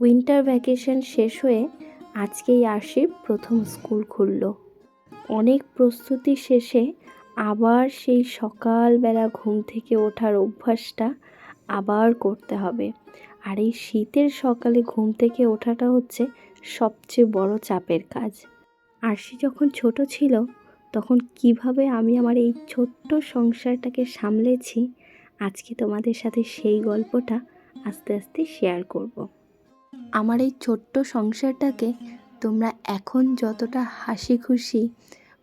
Winter vacation শেষ হয়ে আজকেই আসি প্রথম স্কুল খুলল। অনেক প্রস্তুতি শেষে আবার সেই সকালবেলা ঘুম থেকে ওঠার অভ্যাসটা আবার করতে হবে। আর এই শীতের সকালে ঘুম থেকে ওঠাটা হচ্ছে সবচেয়ে বড় চাপের কাজ। আরশি যখন ছোট ছিল, তখন কীভাবে আমি আমার এই ছোট্ট সংসারটাকে সামলেছি, আজকে তোমাদের সাথে সেই গল্পটা আস্তে আস্তে শেয়ার করব। আমার এই ছোট্ট সংসারটাকে তোমরা এখন যতটা হাসি খুশি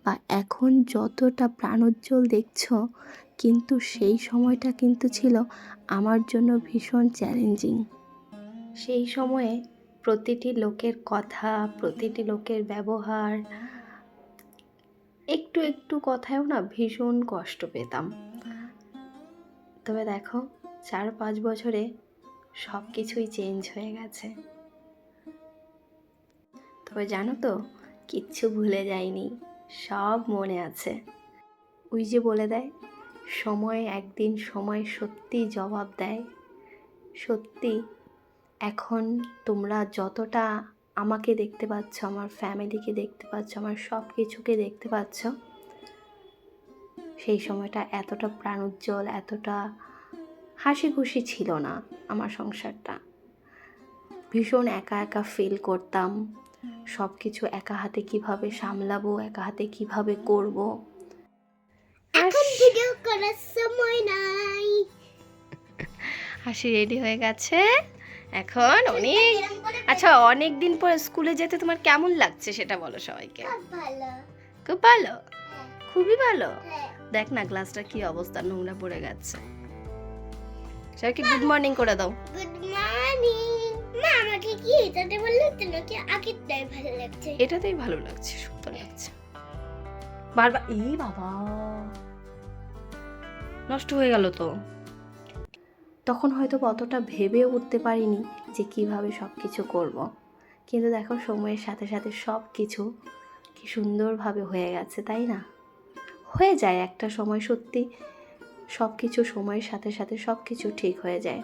বা এখন যতটা প্রাণোজ্জ্বল দেখছ, কিন্তু সেই সময়টা কিন্তু ছিল আমার জন্য ভীষণ চ্যালেঞ্জিং সেই সময়ে প্রতিটি লোকের কথা, প্রতিটি লোকের ব্যবহার, একটু একটু কথায়ও না ভীষণ কষ্ট পেতাম। তবে দেখো, চার পাঁচ বছরে সব কিছুই চেঞ্জ হয়ে গেছে। তবে জানো তো, কিচ্ছু ভুলে যাইনি, সব মনে আছে। ওই যে বলে দেয়, সময় একদিন সময় সত্যি জবাব দেয়। সত্যি, এখন তোমরা যতটা আমাকে দেখতে পাচ্ছ, আমার ফ্যামিলিকে দেখতে পাচ্ছ, আমার সব কিছুকে দেখতে পাচ্ছ, সেই সময়টা এতটা প্রাণোজ্জ্বল, এতটা হাসি খুশি ছিল না আমার সংসারটা। ভীষণ একা একা ফিল করতাম। সব কিছু একা হাতে কীভাবে সামলাবো একা হাতে কীভাবে করব? এখন ভিডিও করার সময় নাই। হাসি রেডি হয়ে গেছে? এখন অনেক আচ্ছা অনেক দিন পর স্কুলে যেতে তোমার কেমন লাগছে সেটা বলো সবাইকে। খুব ভালো। খুব ভালো? হ্যাঁ, খুবই ভালো? হ্যাঁ। দেখ না গ্লাসটা কি অবস্থা নোংরা পড়ে গেছে। সবাইকে গুড মর্নিং করে দাও। গুড মর্নিং মা আমাকে কি এটাতে বললে তো নাকি আগেরটাই ভালো লাগছে? এটাতেই ভালো লাগছে সুন্দর লাগছে। বারবার এই বাবা। নষ্ট হয়ে গেল তো। তখন হয়তো অতটা ভেবে উঠতে পারিনি যে কীভাবে সব কিছু করব। কিন্তু দেখো সময়ের সাথে সাথে সব কিছু কি সুন্দরভাবে হয়ে গেছে তাই না? হয়ে যায় একটা সময় সত্যি সব কিছু সময়ের সাথে সাথে সব কিছু ঠিক হয়ে যায়।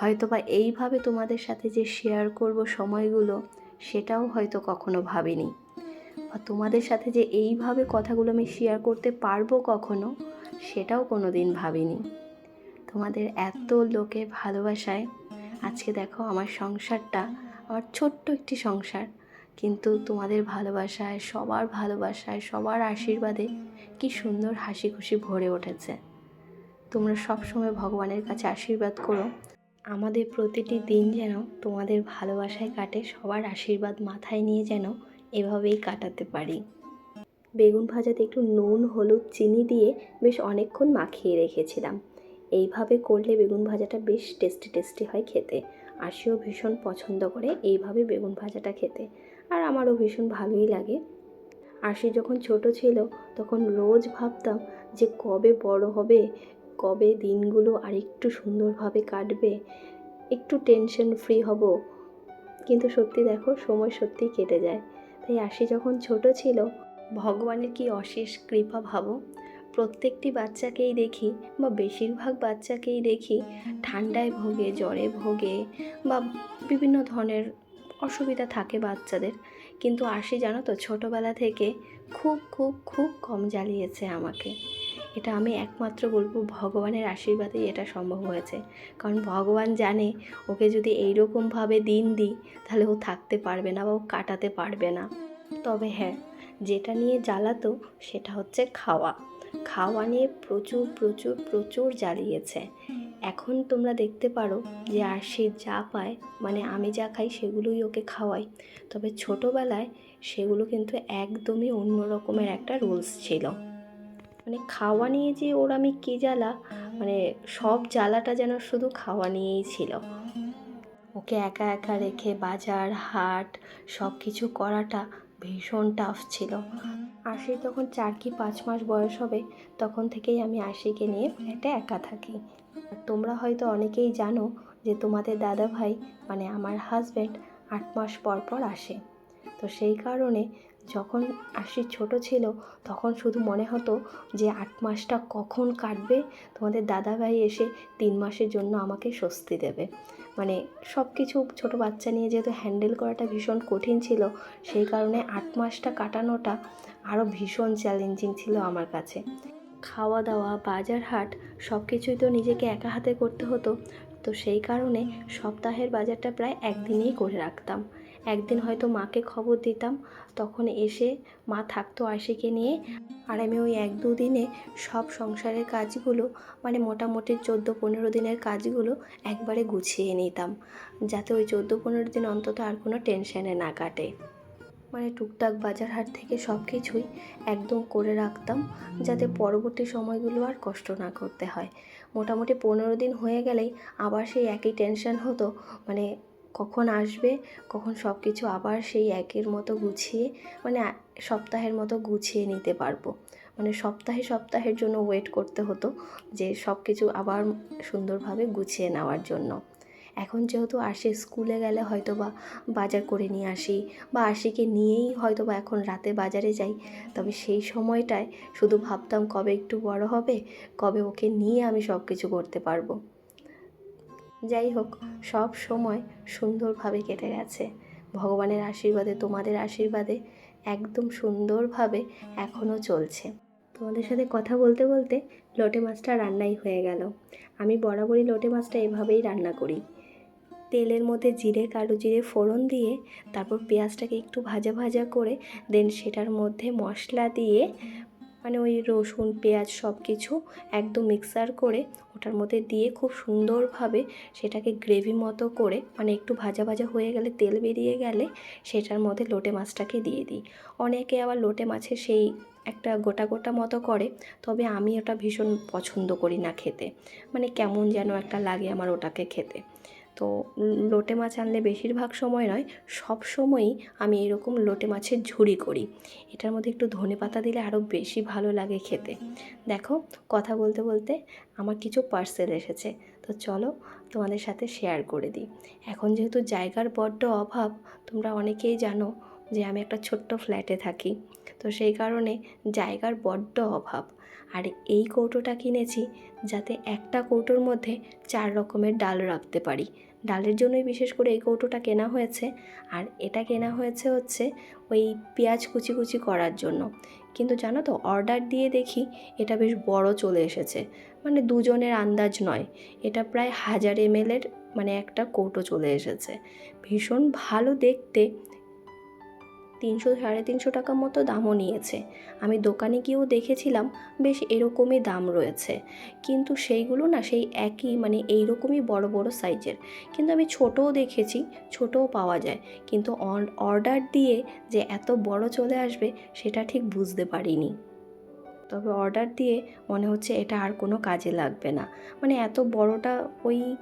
হয়তো বা এইভাবে তোমাদের সাথে যে শেয়ার করব সময়গুলো, সেটাও হয়তো কখনো ভাবিনি। বা তোমাদের সাথে যে এইভাবে কথাগুলো আমি শেয়ার করতে পারব কখনো, সেটাও কোনো দিন ভাবিনি। তোমাদের এত লোকের ভালোবাসায় আজকে দেখো আমার সংসারটা, আমার ছোট্ট একটি সংসার। কিন্তু তোমাদের ভালোবাসায়, সবার ভালোবাসায়, সবার আশীর্বাদে কি সুন্দর হাসি খুশি ভরে উঠেছে। তোমরা সব সময় ভগবানের কাছে আশীর্বাদ করো। আমাদের প্রতিটি দিন যেন তোমাদের ভালোবাসায় কাটে, সবার আশীর্বাদ মাথায় নিয়ে যেন এভাবেই কাটাতে পারি। বেগুন ভাজাতে একটু নুন, হলুদ, চিনি দিয়ে বেশ অনেকক্ষণ মাখিয়ে রেখেছিলাম। এইভাবে করলে বেগুন ভাজাটা বেশ টেস্টি টেস্টি হয় খেতে। আশিও ভীষণ পছন্দ করে এইভাবে বেগুন ভাজাটা খেতে। আর আমারও ভীষণ ভালোই লাগে। আশি যখন ছোট ছিল, তখন রোজ ভাবতাম যে কবে বড় হবে কবে দিনগুলো আর একটু সুন্দরভাবে কাটবে, একটু টেনশন ফ্রি হব। কিন্তু সত্যি দেখো, সময় সত্যিই কেটে যায়। তাই আশি যখন ছোট ছিল, ভগবানের কি অশেষ কৃপা ভাবো? প্রত্যেকটি বাচ্চাকেই দেখি বা বেশিরভাগ বাচ্চাকেই দেখি ঠান্ডায় ভোগে, জ্বরে ভোগে বা বিভিন্ন ধরনের অসুবিধা থাকে বাচ্চাদের। কিন্তু আশি জানো তো, ছোটোবেলা থেকে খুব খুব খুব কম জ্বালিয়েছে আমাকে। এটা আমি একমাত্র বলব ভগবানের আশীর্বাদেই এটা সম্ভব হয়েছে। কারণ ভগবান জানে ওকে যদি এইরকমভাবে দিন দিই, তাহলে ও থাকতে পারবে না বা ও কাটাতে পারবে না। তবে হ্যাঁ যেটা নিয়ে জ্বালাতো সেটা হচ্ছে খাওয়া। খাওয়া নিয়ে প্রচুর প্রচুর প্রচুর জ্বালিয়েছে। এখন তোমরা দেখতে পারো যে আর সে যা পায় মানে আমি যা খাই সেগুলোই ওকে খাওয়াই। তবে ছোটোবেলায় সেগুলো কিন্তু একদমই অন্য রকমের একটা রুলস ছিল। মানে খাওয়া নিয়ে যে ওর আমি কী জ্বালা মানে সব জ্বালাটা যেন শুধু খাওয়া নিয়েই ছিল। ওকে একা একা রেখে বাজার, হাট, সব কিছু করাটা ভীষণ টাফ ছিল। আশি তখন চার কি পাঁচ মাস বয়স হবে, তখন থেকেই আমি আশিকে নিয়ে ফ্ল্যাটে একা থাকি। তোমরা হয়তো অনেকেই জানো যে তোমাদের দাদা ভাই মানে আমার হাজব্যান্ড আট মাস পর পর আসে। তো সেই কারণে যখন আশি ছোট ছিল, তখন শুধু মনে হতো যে আট মাসটা কখন কাটবে? তোমাদের দাদা ভাই এসে তিন মাসের জন্য আমাকে স্বস্তি দেবে। মানে সব কিছু ছোটো বাচ্চা নিয়ে যেহেতু হ্যান্ডেল করাটা ভীষণ কঠিন ছিল, সেই কারণে আট মাসটা কাটানোটা আরও ভীষণ চ্যালেঞ্জিং ছিল আমার কাছে। খাওয়া দাওয়া বাজার হাট সব কিছুই তো নিজেকে একা হাতে করতে হতো। তো সেই কারণে সপ্তাহের বাজারটা প্রায় একদিনেই করে রাখতাম। একদিন হয়তো মাকে খবর দিতাম, তখন এসে মা থাকতো আশিকে নিয়ে। আর আমি ওই এক দু দিনে সব সংসারের কাজগুলো মানে মোটামুটি চোদ্দ পনেরো দিনের কাজগুলো একবারে গুছিয়ে নিতাম, যাতে ওই চোদ্দ পনেরো দিন অন্তত আর কোনো টেনশানে না কাটে। মানে টুকটাক বাজার হাট থেকে সব কিছুই একদম করে রাখতাম, যাতে পরবর্তী সময়গুলো আর কষ্ট না করতে হয়। মোটামুটি পনেরো দিন হয়ে গেলেই আবার সেই একই টেনশন হতো মানে কখন আসবে, কখন সব কিছু আবার সেই একের মতো গুছিয়ে মানে সপ্তাহের মতো গুছিয়ে নিতে পারব। মানে সপ্তাহে সপ্তাহের জন্য ওয়েট করতে হতো যে সব কিছু আবার সুন্দরভাবে গুছিয়ে নেওয়ার জন্য। এখন যেহেতু আসে স্কুলে গেলে হয়তো বা বাজার করে নিয়ে আসি বা আশিকে নিয়েই হয়তো বা এখন রাতে বাজারে যাই, তবে সেই সময়টায় শুধু ভাবতাম কবে একটু বড় হবে, কবে ওকে নিয়ে আমি সব কিছু করতে পারব। যাই হোক, সব সময় সুন্দরভাবে কেটে গেছে। ভগবানের আশীর্বাদে, তোমাদের আশীর্বাদে একদম সুন্দরভাবে এখনও চলছে। তোমাদের সাথে কথা বলতে বলতে লোটে মাছটা রান্নাই হয়ে গেল। আমি বরাবরই লোটে মাছটা এভাবেই রান্না করি। তেলের মধ্যে জিরে, কালো জিরে ফোড়ন দিয়ে তারপর পেঁয়াজটাকে একটু ভাজা ভাজা করে দেন সেটার মধ্যে মশলা দিয়ে মানে ওই রসুন, পেঁয়াজ সব কিছু একদম মিক্সার করে ওটার মধ্যে দিয়ে খুব সুন্দরভাবে সেটাকে গ্রেভি মতো করে মানে একটু ভাজা ভাজা হয়ে গেলে, তেল বেরিয়ে গেলে সেটার মধ্যে লোটে মাছটাকে দিয়ে দিই। অনেকে আবার লোটে মাছের সেই একটা গোটা গোটা মতো করে, তবে আমি ওটা ভীষণ পছন্দ করি না খেতে। মানে কেমন যেন একটা লাগে আমার ওটাকে খেতে। তো লোটে মাছ আনলে বেশিরভাগ সময় নয়, সব সময়ই আমি এরকম লোটে মাছের ঝুড়ি করি। এটার মধ্যে একটু ধনে পাতা দিলে আরও বেশি ভালো লাগে খেতে। দেখো, কথা বলতে বলতে আমার কিছু পার্সেল এসেছে। তো চলো তোমাদের সাথে শেয়ার করে দিই। এখন যেহেতু জায়গার বড্ড অভাব, তোমরা অনেকেই জানো যে আমি একটা ছোট্ট ফ্ল্যাটে থাকি। তো সেই কারণে জায়গার বড্ড অভাব। আর এই কৌটোটা কিনেছি যাতে একটা কৌটোর মধ্যে চার রকমের ডাল রাখতে পারি। ডালের জন্যই বিশেষ করে এই কৌটোটা কেনা হয়েছে। আর এটা কেনা হয়েছে হচ্ছে ওই পেঁয়াজ কুচি কুচি করার জন্য। কিন্তু জানো তো, অর্ডার দিয়ে দেখি এটা বেশ বড় চলে এসেছে। মানে দুজনের আন্দাজ নয়। এটা প্রায় হাজার এমএলের মানে একটা কৌটো চলে এসেছে। ভীষণ ভালো দেখতে। তিনশো সাড়ে তিনশো টাকা মতো দামও নিয়েছে। আমি দোকানে গিয়েও দেখেছিলাম, বেশ এরকমই দাম রয়েছে। কিন্তু সেইগুলো না সেই একই মানে এইরকমই বড় বড় সাইজের। কিন্তু আমি ছোটও দেখেছি, ছোটও পাওয়া যায়। কিন্তু অর্ডার দিয়ে যে এত বড় চলে আসবে, সেটা ঠিক বুঝতে পারিনি। তবে অর্ডার দিয়ে মনে হচ্ছে এটা আর কোনো কাজে লাগবে না। মানে এত বড়টা ওই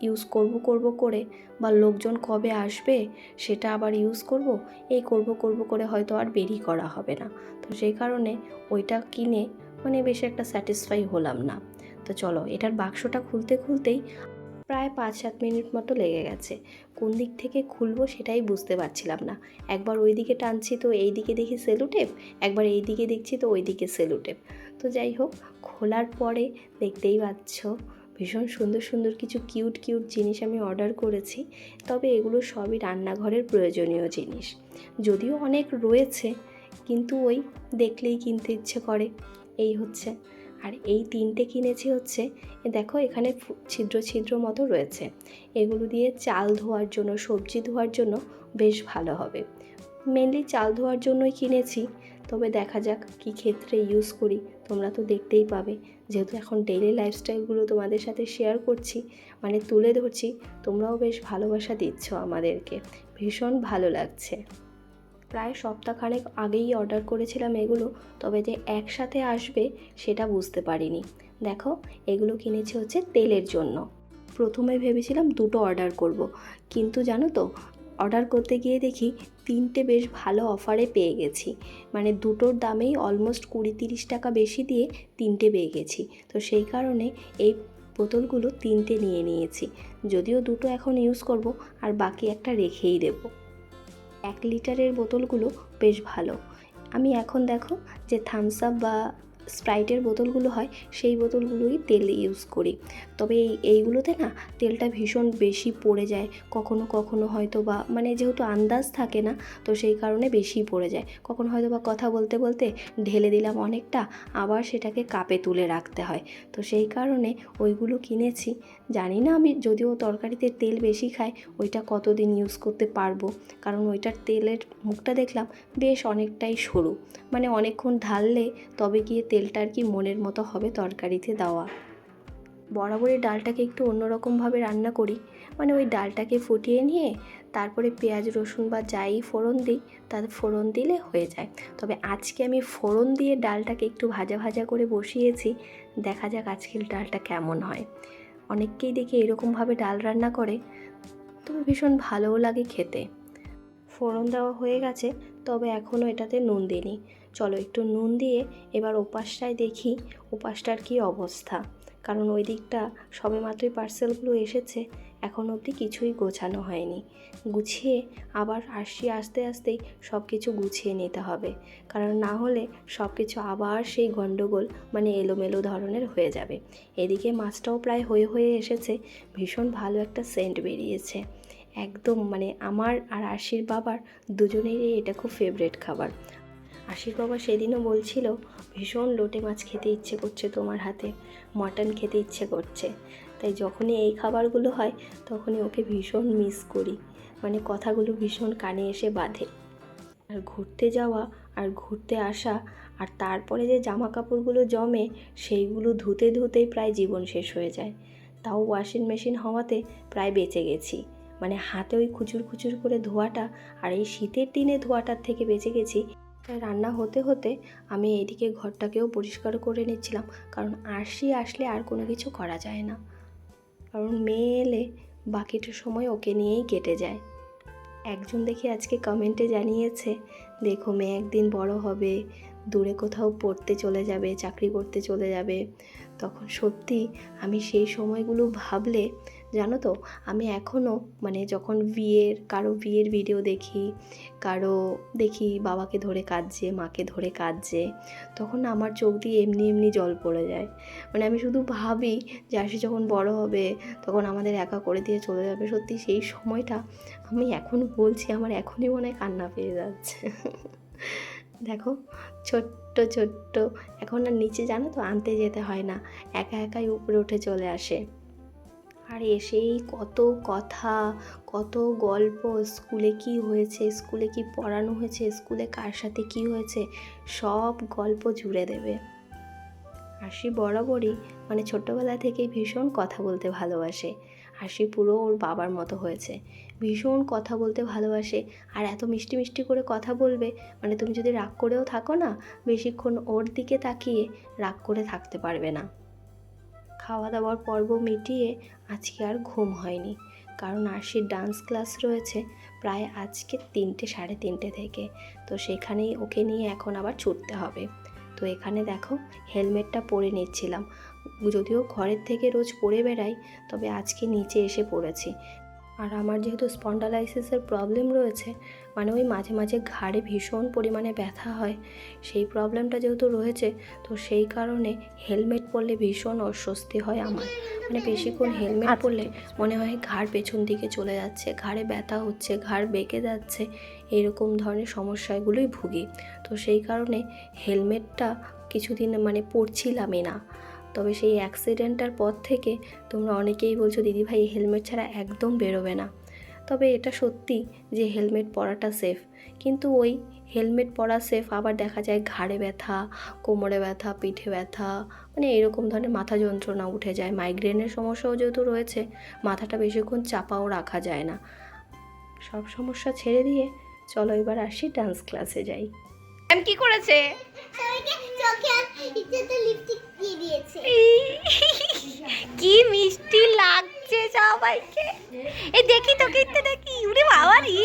ইউজ করব করব করে বা লোকজন কবে আসবে সেটা আবার ইউজ করব, এই করব করব করে হয়তো আর বেরি করা হবে না। তো সেই কারণে ওইটা কিনে মানে বেশ একটা স্যাটিসফাই হলাম না। তো চলো এটার বাক্সটা খুলতে খুলতেই প্রায় পাঁচ সাত মিনিট মতো লেগে গেছে। কোন দিক থেকে খুলবো সেটাই বুঝতে পারছিলাম না। একবার ওই দিকে টানছি তো এই দিকে দেখি সেলুটেপ, একবার এই দিকে দেখছি তো ওই দিকে সেলুটেপ। তো যাই হোক, খোলার পরে দেখতেই পাচ্ছ ভীষণ সুন্দর সুন্দর কিছু কিউট কিউট জিনিস আমি অর্ডার করেছি। তবে এগুলো সবই রান্নাঘরের প্রয়োজনীয় জিনিস। যদিও অনেক রয়েছে, কিন্তু ওই দেখলেই কিনতে ইচ্ছে করে। এই হচ্ছে। আর এই তিনটে কিনেছি হচ্ছে দেখো এখানে ছিদ্র ছিদ্র মতো রয়েছে। এগুলো দিয়ে চাল ধোয়ার জন্য, সবজি ধোয়ার জন্য বেশ ভালো হবে। মেনলি চাল ধোয়ার জন্যই কিনেছি, তবে দেখা যাক কী ক্ষেত্রে ইউজ করি। তোমরা তো দেখতেই পাবে। যেহেতু এখন ডেইলি লাইফস্টাইলগুলো তোমাদের সাথে শেয়ার করছি মানে তুলে ধরছি, তোমরাও বেশ ভালোবাসা দিচ্ছ আমাদেরকে। ভীষণ ভালো লাগছে। প্রায় সপ্তাহখানেক আগেই অর্ডার করেছিলাম এগুলো, তবে যে একসাথে আসবে সেটা বুঝতে পারিনি। দেখো, এগুলো কিনেছি হচ্ছে তেলের জন্য। প্রথমে ভেবেছিলাম দুটো অর্ডার করব, কিন্তু জানো তো অর্ডার করতে গিয়ে দেখি তিনটে বেশ ভালো অফারে পেয়ে গেছি। মানে দুটোর দামেই অলমোস্ট কুড়ি তিরিশ টাকা বেশি দিয়ে তিনটে পেয়ে গেছি। তো সেই কারণে এই বোতলগুলো তিনটে নিয়ে নিয়েছি। যদিও দুটো এখন ইউজ করব, আর বাকি একটা রেখেই দেবো। এক লিটারের বোতলগুলো বেশ ভালো। আমি এখন দেখো যে থামস আপ বা স্প্রাইটের বোতলগুলো হয়, সেই বোতলগুলোই তেল ইউজ করি। তবে এই, এইগুলোতে না তেলটা ভীষণ বেশি পড়ে যায়। কখনো কখনো হয়তো বা মানে যেহেতু আন্দাজ থাকে না, তো সেই কারণে বেশি পড়ে যায়। কখনো হয়তো বা কথা বলতে বলতে ঢেলে দিলাম অনেকটা, আবার সেটাকে কাপে তুলে রাখতে হয়। তো সেই কারণে ওইগুলো কিনেছি। জানি না আমি যদিও তরকারিতে তেল বেশি খাই, ওইটা কতদিন ইউজ করতে পারব? কারণ ওইটার তেলের মুখটা দেখলাম বেশ অনেকটাই সরু। মানে অনেকক্ষণ ঢাললে তবে গিয়ে তেলটা আর কি মনের মতো হবে তরকারিতে দেওয়া। বরাবরই ডালটাকে একটু অন্যরকমভাবে রান্না করি। মানে ওই ডালটাকে ফুটিয়ে নিয়ে তারপরে পেঁয়াজ, রসুন বা যাই ফোড়ন দিই, তার ফোড়ন দিলে হয়ে যায়। তবে আজকে আমি ফোড়ন দিয়ে ডালটাকে একটু ভাজা ভাজা করে বসিয়েছি। দেখা যাক আজকের ডালটা কেমন হয়। অনেককেই দেখি এরকমভাবে ডাল রান্না করে, তবে ভীষণ ভালোও লাগে খেতে। ফোড়ন দেওয়া হয়ে গেছে, তবে এখনও এটাতে নুন দিইনি। চলো একটু নুন দিয়ে এবার ওপাশটায় দেখি, ওপাশটার কী অবস্থা। কারণ ওই দিকটা সবে মাত্রই পার্সেলগুলো এসেছে, এখন অবধি কিছুই গোছানো হয়নি। গুছিয়ে আবার আসি আস্তে আস্তেই সব কিছু গুছিয়ে নিতে হবে। কারণ না হলে সব কিছু আবার সেই গণ্ডগোল মানে এলোমেলো ধরনের হয়ে যাবে। এদিকে মাছটাও প্রায় হয়ে হয়ে এসেছে, ভীষণ ভালো একটা সেন্ট বেরিয়েছে। একদম মানে আমার আর আশির বাবার দুজনেরই এটা খুব ফেভারেট খাবার। আশির বাবা সেদিনও বলছিল, ভীষণ লোটে মাছ খেতে ইচ্ছে করছে তোমার হাতে, মটন খেতে ইচ্ছে করছে। তাই যখনই এই খাবারগুলো হয়, তখনই ওকে ভীষণ মিস করি। মানে কথাগুলো ভীষণ কানে এসে বাঁধে। আর ঘুরতে যাওয়া আর ঘুরতে আসা আর তারপরে যে জামা কাপড়গুলো জমে, সেইগুলো ধুতে ধুতেই প্রায় জীবন শেষ হয়ে যায়। তাও ওয়াশিং মেশিন হওয়াতে প্রায় বেঁচে গেছি। মানে হাতে ওই খুচুর খুচুর করে ধোয়াটা আর এই শীতের দিনে ধোয়াটার থেকে বেঁচে গেছি তাই রান্না হতে হতে আমি এইদিকে ঘরটাকেও পরিষ্কার করে নিচ্ছিলাম। কারণ আরশি আসলে আর কোনো কিছু করা যায় না। কারণ মেয়ে এলে বাকিটা সময় ওকে নিয়েই কেটে যায়। একজন দেখি আজকে কমেন্টে জানিয়েছে, দেখো মেয়ে একদিন বড় হবে, দূরে কোথাও পড়তে চলে যাবে, চাকরি করতে চলে যাবে। তখন সত্যি আমি সেই সময়গুলো ভাবলে জানো তো, আমি এখনও মানে যখন বিয়ের, কারও বিয়ের ভিডিও দেখি, কারও দেখি বাবাকে ধরে কাঁদছে, মাকে ধরে কাঁদছে, তখন আমার চোখ দিয়ে এমনি এমনি জল পড়ে যায়। মানে আমি শুধু ভাবি যে আসি যখন বড় হবে, তখন আমাদের একা করে দিয়ে চলে যাবে। সত্যি সেই সময়টা আমি এখন বলছি, আমার এখনই মনে হয় কান্না পেয়ে যাচ্ছে। দেখো, ছোট্ট ছোট্ট, এখন আর নিচে জানো তো, আনতে যেতে হয় না। একা একাই উপরে উঠে চলে আসে। আর এসেই কত কথা, কত গল্প, স্কুলে কি হয়েছে, স্কুলে কি পড়ানো হয়েছে, স্কুলে কার সাথে কি হয়েছে, সব গল্প জুড়ে দেবে। আশি বরাবরই মানে ছোট্টবেলা থেকেই ভীষণ কথা বলতে ভালোবাসে। আশি পুরো ওর বাবার মতো হয়েছে। ভীষণ কথা বলতে ভালোবাসে আর এত মিষ্টি মিষ্টি করে কথা বলবে মানে তুমি যদি রাগ করেও থাকো না, বেশিক্ষণ ওর দিকে তাকিয়ে রাগ করে থাকতে পারবে না। খাওয়া দাওয়ার পর্ব মিটিয়ে আজকে আর ঘুম হয়নি। কারণ আরশির ডান্স ক্লাস রয়েছে প্রায় আজকে তিনটে, সাড়ে তিনটে থেকে। তো সেখানেই ওকে নিয়ে এখন আবার ছুটতে হবে। তো এখানে দেখো হেলমেটটা পরে নিচ্ছিলাম। যদিও ঘরের থেকে রোজ পরে বেড়াই, তবে আজকে নিচে এসে পড়েছি। আর আমার যেহেতু স্পন্ডালাইসিসের প্রবলেম রয়েছে মানে ওই মাঝে মাঝে ঘাড়ে ভীষণ পরিমাণে ব্যথা হয়, সেই প্রবলেমটা যেহেতু রয়েছে, তো সেই কারণে হেলমেট পরলে ভীষণ অস্বস্তি হয় আমার। মানে বেশিক্ষণ হেলমেট পরলে মনে হয় ঘাড় পেছন দিকে চলে যাচ্ছে ঘাড়ে ব্যথা হচ্ছে ঘাড় বেঁকে যাচ্ছে এরকম ধরনের সমস্যাগুলোই ভুগি। তো সেই কারণে হেলমেটটা কিছুদিন মানে পরছিলামই না। তবে সেই অ্যাক্সিডেন্টটার পর থেকে তোমরা অনেকেই বলছো দিদিভাই হেলমেট ছাড়া একদম বেরোবে না। তবে এটা সত্যি যে হেলমেট পরাটা সেফ। কিন্তু ওই হেলমেট পরা সেফ আবার দেখা যায় ঘাড়ে ব্যথা কোমরে ব্যথা পিঠে ব্যথা মানে এরকম ধরনের মাথা যন্ত্রণা উঠে যায়। মাইগ্রেনের সমস্যাও যেহেতু রয়েছে মাথাটা বেশিক্ষণ চাপাও রাখা যায় না। সব সমস্যা ছেড়ে দিয়ে চলো এবার আসি ডান্স ক্লাসে যাই। ম্যাম কি করেছে? সবাইকে চোখে আর লিপস্টিক দিয়ে দিয়েছে। কি মিষ্টি লাগছে সবাইকে। এই দেখি তোকে একটু দেখি। উরে বাবা রে।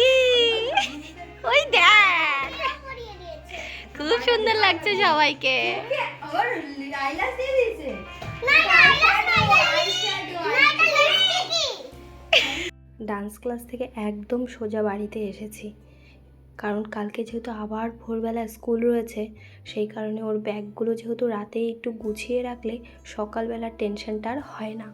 ওই দেখ। খুব সুন্দর লাগছে সবাইকে। না আইলাস না না এটা ডান্স ক্লাস থেকে একদম সোজা বাড়িতে এসেছি। কারণ কালকে যেহেতু আবার ভোরবেলা স্কুল রয়েছে সেই কারণে ওর ব্যাগগুলো যেহেতু রাতে একটু গুছিয়ে রাখলে সকালবেলার টেনশনটা আর হয় না।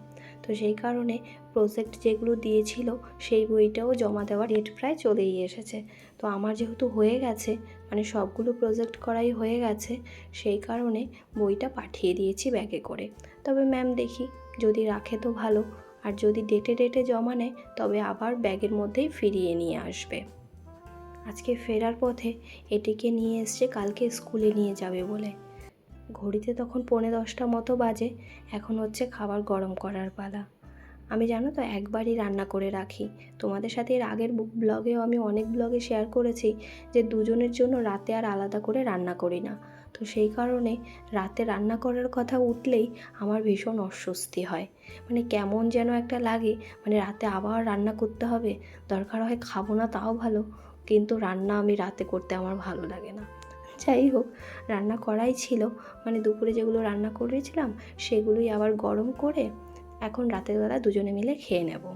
তো সেই কারণে প্রজেক্ট যেগুলো দিয়েছিল সেই বইটাও জমা দেওয়ার ডেট প্রায় চলেই এসেছে। তো আমার যেহেতু হয়ে গেছে মানে সবগুলো প্রজেক্ট করাই হয়ে গেছে, সেই কারণে বইটা পাঠিয়ে দিয়েছি ব্যাগে করে। তবে ম্যাম দেখি, যদি রাখে তো ভালো, আর যদি ডেটে ডেটে জমা নেয়, তবে আবার ব্যাগের মধ্যেই ফিরিয়ে নিয়ে আসবে। আজকে ফেরার পথে এটিকে নিয়ে এসছে, কালকে স্কুলে নিয়ে যাবে বলে। ঘড়িতে তখন পৌনে দশটা মতো বাজে, এখন হচ্ছে খাবার গরম করার পালা। আমি জানো তো একবারই রান্না করে রাখি। তোমাদের সাথে এর আগের ব্লগেও আমি অনেক ব্লগে শেয়ার করেছি যে দুজনের জন্য রাতে আর আলাদা করে রান্না করি না। তো সেই কারণে রাতে রান্না করার কথা উঠলেই আমার ভীষণ অস্বস্তি হয়। মানে কেমন যেন একটা লাগে মানে রাতে আবার রান্না করতে হবে, দরকার হয় খাব না তাও ভালো, কিন্তু রান্না আমি রাতে করতে আমার ভালো লাগে না। যাই হোক, রান্না করাই ছিল। মানে দুপুরে যেগুলো রান্না করেছিলাম, সেগুলোই আবার গরম করে এখন রাতের বেলা দুজনে মিলে খেয়ে নেব।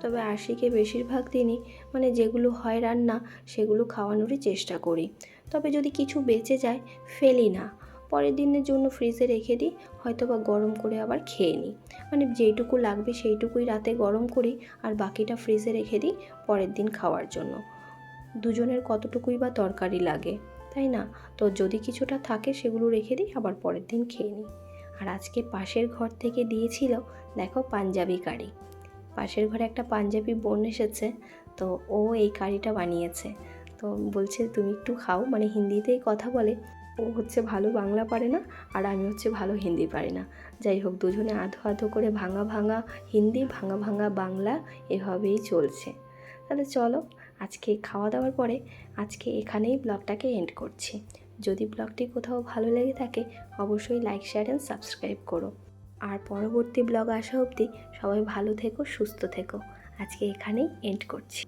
তবে আশিকে বেশিরভাগ দিনই মানে যেগুলো হয় রান্না, সেগুলো খাওয়ানোরই চেষ্টা করি। তবে যদি কিছু বেঁচে যায়, ফেলি না। পরের দিনের জন্য ফ্রিজে রেখে দিই হয়তো বা গরম করে আবার খেয়ে নিই। মানে যেইটুকু লাগবে সেইটুকুই রাতে গরম করি আর বাকিটা ফ্রিজে রেখে দিই পরের দিন খাওয়ার জন্য। দুজনের কতটুকুই বা তরকারি লাগে, তাই না? তো যদি কিছুটা থাকে সেগুলো রেখে দিই, আবার পরের দিন খেয়ে নিই। আর আজকে পাশের ঘর থেকে দিয়েছিল, দেখো, পাঞ্জাবি কারি পাশের ঘরে একটা পাঞ্জাবি বোন এসেছে, তো ও এই কারিটা বানিয়েছে। তো বলছে, তুমি একটু খাও। মানে হিন্দিতেই কথা বলে, ও হচ্ছে ভালো বাংলা পারে না, আর আমি হচ্ছে ভালো হিন্দি পারি না। যাই হোক, দুজনে আধো আধো করে ভাঙা ভাঙা হিন্দি, ভাঙা ভাঙা বাংলা এভাবেই চলছে। তাহলে চলো, আজকে খাওয়া দাওয়ার পরে আজকে এখানেই ব্লগটাকে এন্ড করছি। যদি ব্লগটি কোথাও ভালো লেগে থাকে, অবশ্যই লাইক শেয়ার অ্যান্ড সাবস্ক্রাইব করো। আর পরবর্তী ব্লগ আসা অবধি সবাই ভালো থেকো, সুস্থ থেকো। আজকে এখানেই এন্ড করছি।